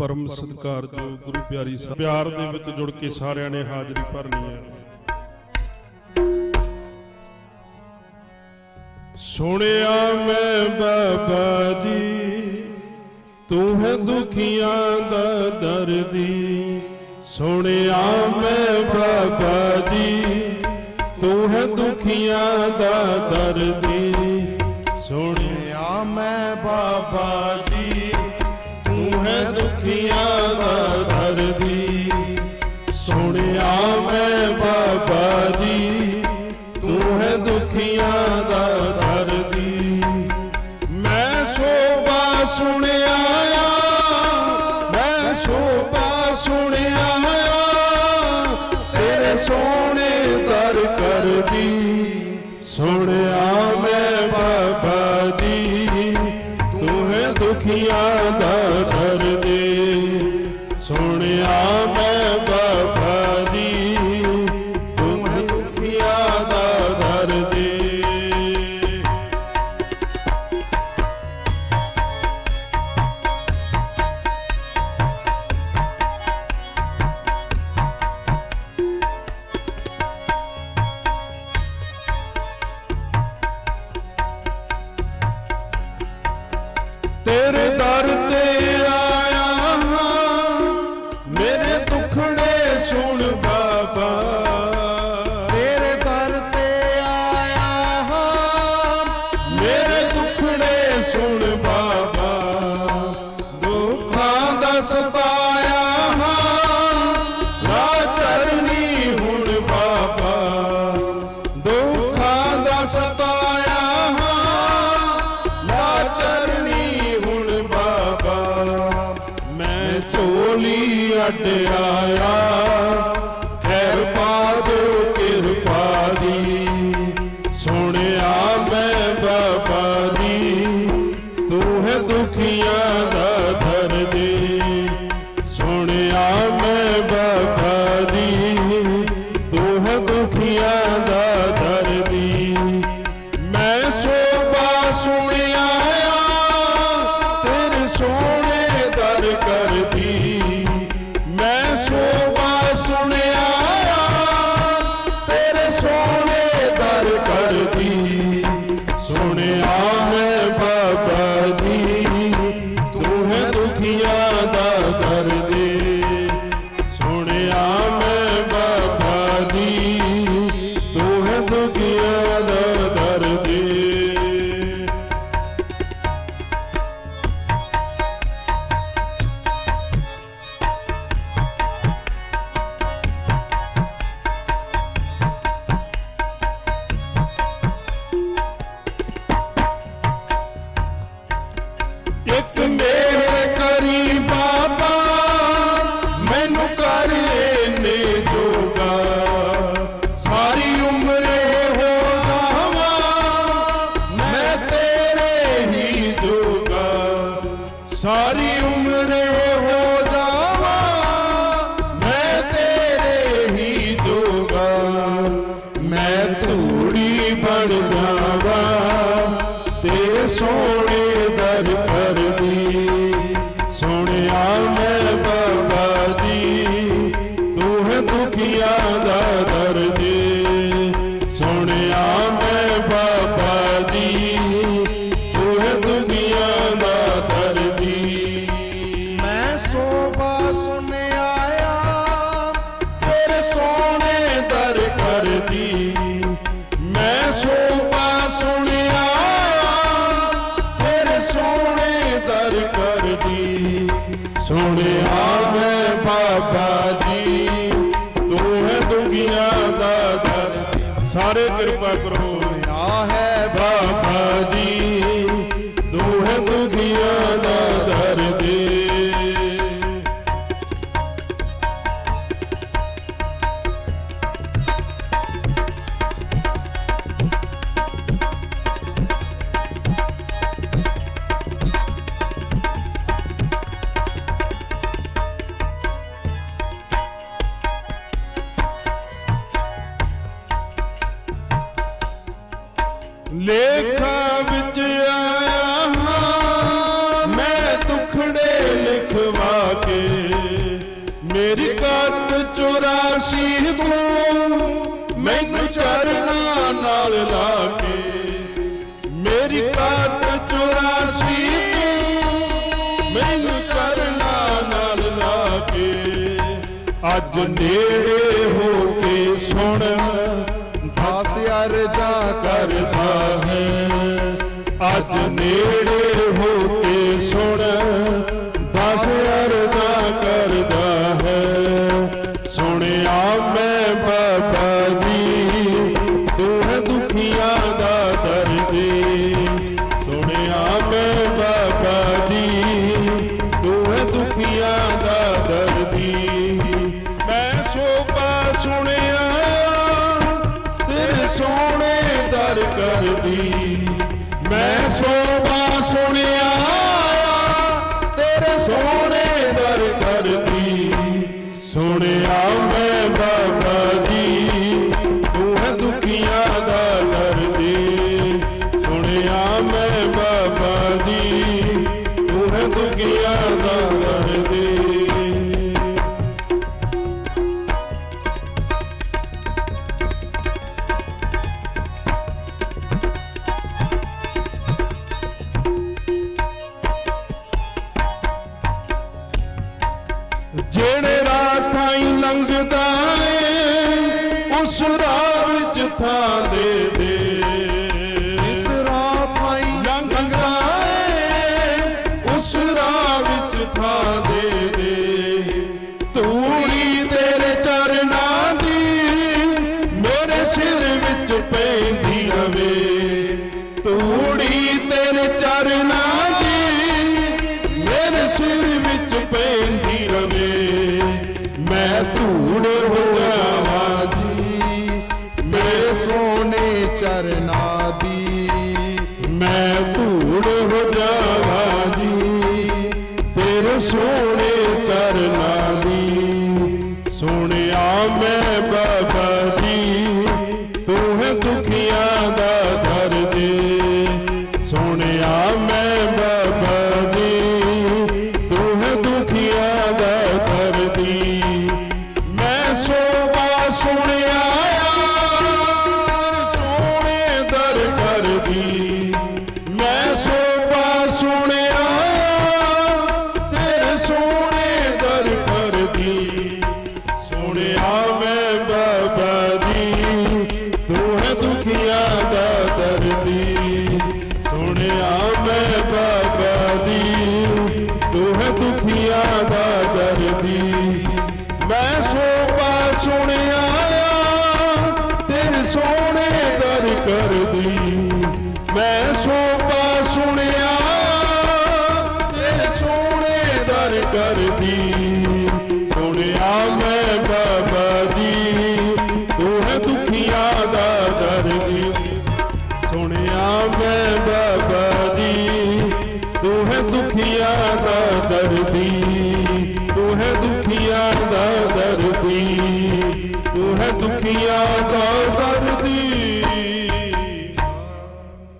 ਪਰਮ ਸਤਕਾਰ ਜੋ ਗੁਰੂ ਪਿਆਰੀ ਸਾਹਿਬ। ਪਿਆਰ ਦੇ ਵਿੱਚ ਜੁੜ ਕੇ ਸਾਰਿਆਂ ਨੇ ਹਾਜ਼ਰੀ ਭਰਨੀ ਹੈ। ਸੁਣਿਆ ਮੈਂ ਬਾਬਾ ਜੀ, ਤੂੰ ਹੈ ਦੁਖੀਆਂ ਦਾ ਦਰਦੀ। ਸੁਣਿਆ ਮੈਂ ਬਾਬਾ ਜੀ, ਤੂੰ ਹੈ ਦੁਖੀਆਂ ਦਾ ਦਰਦੀ। ਸੁਣਿਆ ਮੈਂ ਬਾਬਾ ਜੀ ਹੈ ਦੁਖੀਆਂ ਦਾ ਧਰਦੀ ਸੁਣਿਆ ਮੈਂ ਬਾਬਾ ਜੀ, ਤੂੰ ਹੈ ਦੁਖੀਆਂ ਦਾ ਧਰਦੀ ਮੈਂ ਸੋਭਾ ਸੁਣਿਆ ਮੈਂ ਸੋਭਾ ਸੁਣਿਆ ਤੇਰੇ ਸੋਹਣੇ ਦਰ ਕਰਦੀ। ਸੁਣਿਆ ਮੈਂ ਬਾਬਾ ਜੀ, ਤੂੰ ਹੈ ਦੁਖੀਆਂ ਦਾ ਅੱਡ ਆਇਆ। for me. दुनिया ਦੁਗੀਆਂ ਦਾ ਦਰਦ ਸਾਰੇ ਕਿਰਪਾ ਕਰੋ। ਆ ਹੈ ਬਾਬਾ ਜੀ। ਦੋਹ ਦੁਖੀਆਂ ਲੇਖਾ ਵਿੱਚ ਆਇਆ ਮੈਂ ਤੁਖੜੇ ਲਿਖਵਾ ਕੇ ਮੇਰੀ ਕੱਟ 84 ਤੋਂ ਮੈਨੂੰ ਚਰਨਾਂ ਨਾਲ ਲਾ ਕੇ ਮੇਰੀ ਕੱਟ 84 ਮੈਨੂੰ ਚਰਨਾਂ ਨਾਲ ਲਾ ਕੇ ਅੱਜ ਨੇੜੇ ਹੋ ਕੇ ਸੁਣ ਅੱਜ ਨੇੜੇ ਦੁਖੀਆਂ ਦਾ ਦਰਦੀ ਜਿਹੜੇ ਰਾਹ ਥਾਈ ਲੰਘਦਾ ਏ ਉਸ ਰਾਹ ਵਿੱਚ ਥਾਂ ਦੇ ਧੂੜ ਹੋ ਜਾਵਾਂ ਜੀ ਮੇਰੇ ਸੋਹਣੇ ਚਰਨਾਂ ਦੀ ਮੈਂ ਧੂੜ ਹੋ ਜਾਵਾਂ ਜੀ ਤੇਰੇ ਸੋਨੇ ਚਰਨਾ ਦੀ ਸੁਣਿਆ ਮੈਂ ਬਾਬਾ ਕਰਦੀ ਮੈਂ ਸੋਭਾ ਸੁਣਿਆ ਤੇਰੇ ਸੋਹਣੇ ਦਰ ਕਰਦੀ ਸੁਣਿਆ ਮੈਂ ਬਾਬਾ ਜੀ ਤੂੰ ਹੈ ਦੁਖੀਆਂ ਦਾ ਦਰਦੀ ਸੁਣਿਆ ਮੈਂ